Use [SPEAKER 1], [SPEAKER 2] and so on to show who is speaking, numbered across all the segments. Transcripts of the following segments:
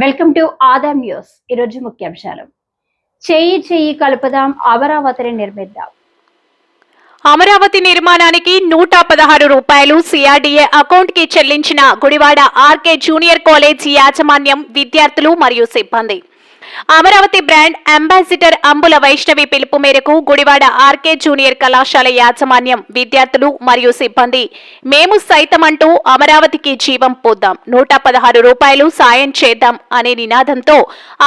[SPEAKER 1] Welcome to Adam news ఈరోజు ముఖ్యాంశాలు. చేయి చేయి కలుపుదాం అమరావతిని నిర్మిద్దాం.
[SPEAKER 2] అమరావతి నిర్మాణానికి నూట పదహారు రూపాయలు సిఆర్డీఏ అకౌంట్కి చెల్లించిన గుడివాడ ఆర్కే జూనియర్ కాలేజ్ యాజమాన్యం విద్యార్థులు మరియు సిబ్బంది. అమరావతి బ్రాండ్ అంబాసిడర్ అంబుల వైష్ణవి పిలుపు మేరకు గుడివాడ ఆర్కే జూనియర్ కళాశాల యాజమాన్యం విద్యార్థులు మరియు సిబ్బంది. మేము సైతమంటూ అమరావతికి జీవం పోద్దాం. నూట పదహారు రూపాయలు సాయం చేద్దాం అనే నినాదంతో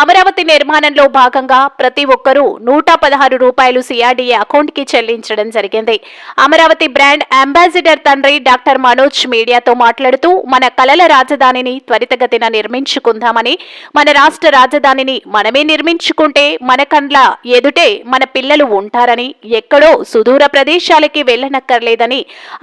[SPEAKER 2] అమరావతి నిర్మాణంలో భాగంగా ప్రతి ఒక్కరూ నూట పదహారు రూపాయలు సిఆర్డీఏ అకౌంట్కి చెల్లించడం జరిగింది. అమరావతి బ్రాండ్ అంబాసిడర్ తండ్రి డాక్టర్ మనోజ్ మీడియాతో మాట్లాడుతూ మన కలల రాజధానిని త్వరితగతిన నిర్మించుకుందామని మన రాష్ట్ర రాజధానిని మనమే నిర్మించుకుంటే మన కండ్ల ఎదుటే మన పిల్లలు ఉంటారని ఎక్కడో సుదూర ప్రదేశాలకి వెళ్ళనక్కర్లేదని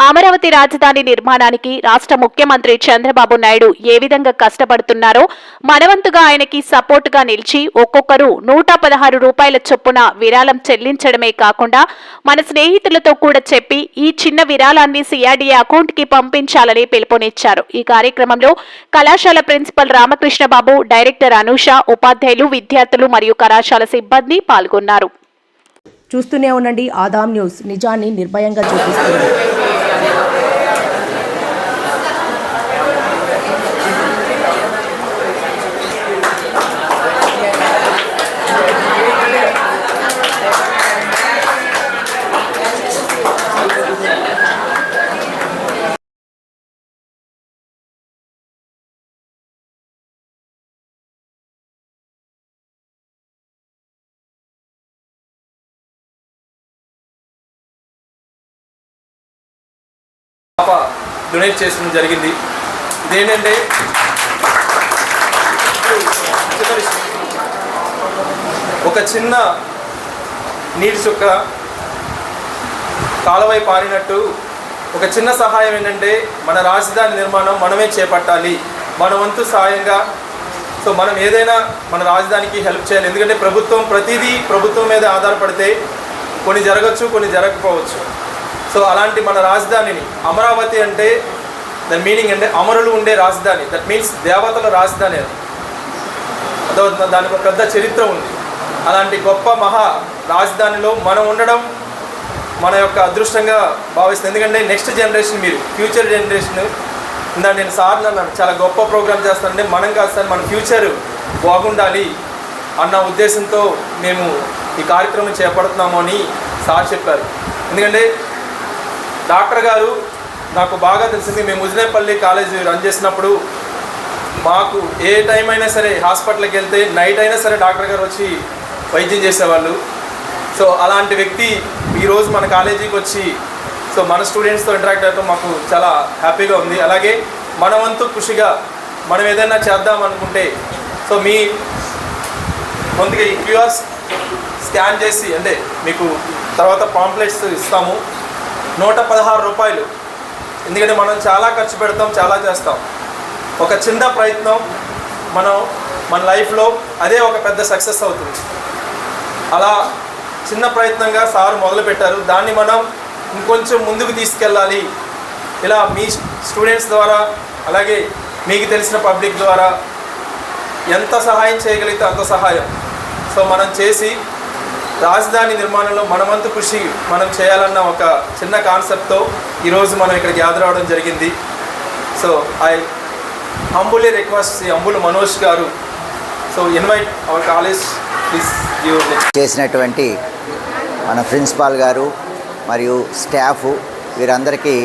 [SPEAKER 2] అమరావతి రాజధాని నిర్మాణానికి రాష్ట్ర ముఖ్యమంత్రి చంద్రబాబు నాయుడు ఏ విధంగా కష్టపడుతున్నారో మనవంతుగా ఆయనకి సపోర్ట్గా నిలిచి ఒక్కొక్కరు నూట పదహారు రూపాయల చొప్పున విరాళం చెల్లించడమే కాకుండా మన స్నేహితులతో కూడా చెప్పి ఈ చిన్న విరాళాన్ని సిఆర్డీఏ అకౌంట్కి పంపించాలని పిలుపునిచ్చారు. ఈ కార్యక్రమంలో కళాశాల ప్రిన్సిపల్ రామకృష్ణ బాబు డైరెక్టర్ అనూష ఉపాధ్యాయులు విద్యార్థులు మరియు కళాశాల సిబ్బంది పాల్గొన్నారు.
[SPEAKER 3] చూస్తూనే ఉండండి ఆదాం న్యూస్. నిజాన్ని నిర్భయంగా చూపిస్తుంది.
[SPEAKER 4] డొనేట్ చేసడం జరిగింది. ఇదేంటంటే ఒక చిన్న నీటి చుక్క కాలవై పారినట్టు ఒక చిన్న సహాయం ఏంటంటే మన రాజధాని నిర్మాణం మనమే చేపట్టాలి. మన వంతు సహాయంగా సో మనం ఏదైనా మన రాజధానికి హెల్ప్ చేయాలి. ఎందుకంటే ప్రభుత్వం ప్రతిదీ ప్రభుత్వం మీద ఆధారపడితే కొన్ని జరగచ్చు కొన్ని జరగకపోవచ్చు. సో అలాంటి మన రాజధానిని అమరావతి అంటే దాని మీనింగ్ అంటే అమరులు ఉండే రాజధాని. దట్ మీన్స్ దేవతల రాజధాని అది. అదో దానికి ఒక పెద్ద చరిత్ర ఉంది. అలాంటి గొప్ప మహా రాజధానిలో మనం ఉండడం మన యొక్క అదృష్టంగా భావిస్తుంది. ఎందుకంటే నెక్స్ట్ జనరేషన్ మీరు ఫ్యూచర్ జనరేషన్ ఇందా నేను సార్ అన్నాను. చాలా గొప్ప ప్రోగ్రామ్ చేస్తానంటే మనం కాదు సార్ మన ఫ్యూచర్ బాగుండాలి అన్న ఉద్దేశంతో మేము ఈ కార్యక్రమం చేపడుతున్నాము అని సార్ చెప్పారు. ఎందుకంటే డాక్టర్ గారు నాకు బాగా తెలిసింది మేము ఉజనేపల్లి కాలేజీ రన్ చేసినప్పుడు మాకు ఏ టైం అయినా సరే హాస్పిటల్కి వెళ్తే నైట్ అయినా సరే డాక్టర్ గారు వచ్చి వైద్యం చేసేవాళ్ళు. సో అలాంటి వ్యక్తి ఈరోజు మన కాలేజీకి వచ్చి సో మన స్టూడెంట్స్తో ఇంటరాక్ట్ అవ్వడం మాకు చాలా హ్యాపీగా ఉంది. అలాగే మన వంతు కృషిగా మనం ఏదైనా చేద్దాం అనుకుంటే సో మీ ముందుగా ఈ క్యూఆర్ స్కాన్ చేసి అంటే మీకు తర్వాత పాంప్లెట్స్ ఇస్తాము. నూట పదహారు రూపాయలు. ఎందుకంటే మనం చాలా ఖర్చు పెడతాం చాలా చేస్తాం. ఒక చిన్న ప్రయత్నం మనం మన లైఫ్లో అదే ఒక పెద్ద సక్సెస్ అవుతుంది. అలా చిన్న ప్రయత్నంగా సార్ మొదలుపెట్టారు. దాన్ని మనం ఇంకొంచెం ముందుకు తీసుకెళ్ళాలి. ఇలా మీ స్టూడెంట్స్ ద్వారా అలాగే మీకు తెలిసిన పబ్లిక్ ద్వారా ఎంత సహాయం చేయగలిగితే అంత సహాయం. సో మనం చేసి రాజధాని నిర్మాణంలో మనమంతు కృషి మనం చేయాలన్న ఒక చిన్న కాన్సెప్ట్తో ఈరోజు మనం ఇక్కడ గ్యాదర్ అవడం జరిగింది. So I Ambule request అంబులు Manoj గారు. So invite our college please
[SPEAKER 5] చేసినటువంటి మన ప్రిన్సిపాల్ గారు మరియు స్టాఫ్ వీరందరికీ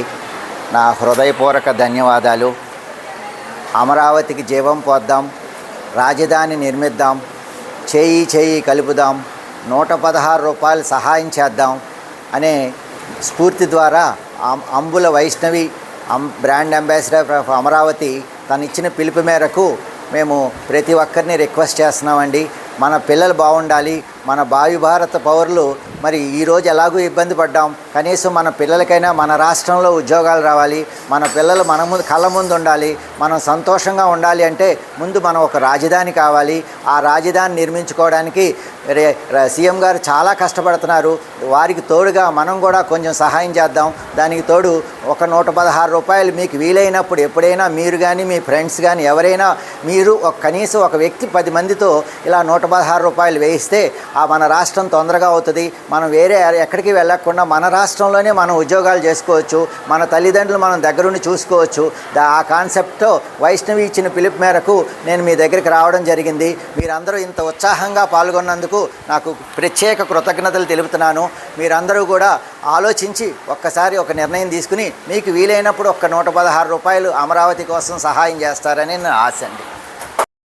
[SPEAKER 5] నా హృదయపూర్వక ధన్యవాదాలు. అమరావతికి జీవం పోద్దాం రాజధాని నిర్మిద్దాం చేయి చేయి కలుపుదాం నూట పదహారు రూపాయలు సహాయం చేద్దాం అనే స్ఫూర్తి ద్వారా అంబుల వైష్ణవి అం బ్రాండ్ అంబాసిడర్ ఆఫ్ అమరావతి తను ఇచ్చిన పిలుపు మేరకు మేము ప్రతి ఒక్కరిని రిక్వెస్ట్ చేస్తున్నామండి. మన పిల్లలు బాగుండాలి మన భావి భారత పౌరులు మరి ఈరోజు ఎలాగూ ఇబ్బంది పడ్డాం. కనీసం మన పిల్లలకైనా మన రాష్ట్రంలో ఉద్యోగాలు రావాలి. మన పిల్లలు మన ముందు కళ్ళ ముందు ఉండాలి. మనం సంతోషంగా ఉండాలి అంటే ముందు మనం ఒక రాజధాని కావాలి. ఆ రాజధాని నిర్మించుకోవడానికి సీఎం గారు చాలా కష్టపడుతున్నారు. వారికి తోడుగా మనం కూడా కొంచెం సహాయం చేద్దాం. దానికి తోడు ఒక నూట పదహారు రూపాయలు మీకు వీలైనప్పుడు ఎప్పుడైనా మీరు కానీ మీ ఫ్రెండ్స్ కానీ ఎవరైనా మీరు ఒక కనీసం ఒక వ్యక్తి పది మందితో ఇలా నూట పదహారు రూపాయలు వేయిస్తే మన రాష్ట్రం తొందరగా అవుతుంది. మనం వేరే ఎక్కడికి వెళ్ళకుండా మన రాష్ట్రంలోనే మనం ఉద్యోగాలు చేసుకోవచ్చు. మన తల్లిదండ్రులు మనం దగ్గరుండి చూసుకోవచ్చు. ఆ కాన్సెప్ట్తో వైష్ణవి ఇచ్చిన పిలుపు మేరకు నేను మీ దగ్గరికి రావడం జరిగింది. మీరందరూ ఇంత ఉత్సాహంగా పాల్గొన్నందుకు నాకు ప్రత్యేక కృతజ్ఞతలు తెలుపుతున్నాను. మీరందరూ కూడా ఆలోచించి ఒక్కసారి ఒక నిర్ణయం తీసుకుని మీకు వీలైనప్పుడు ఒక్క నూట పదహారు రూపాయలు అమరావతి కోసం సహాయం చేస్తారని నా ఆశ అండి.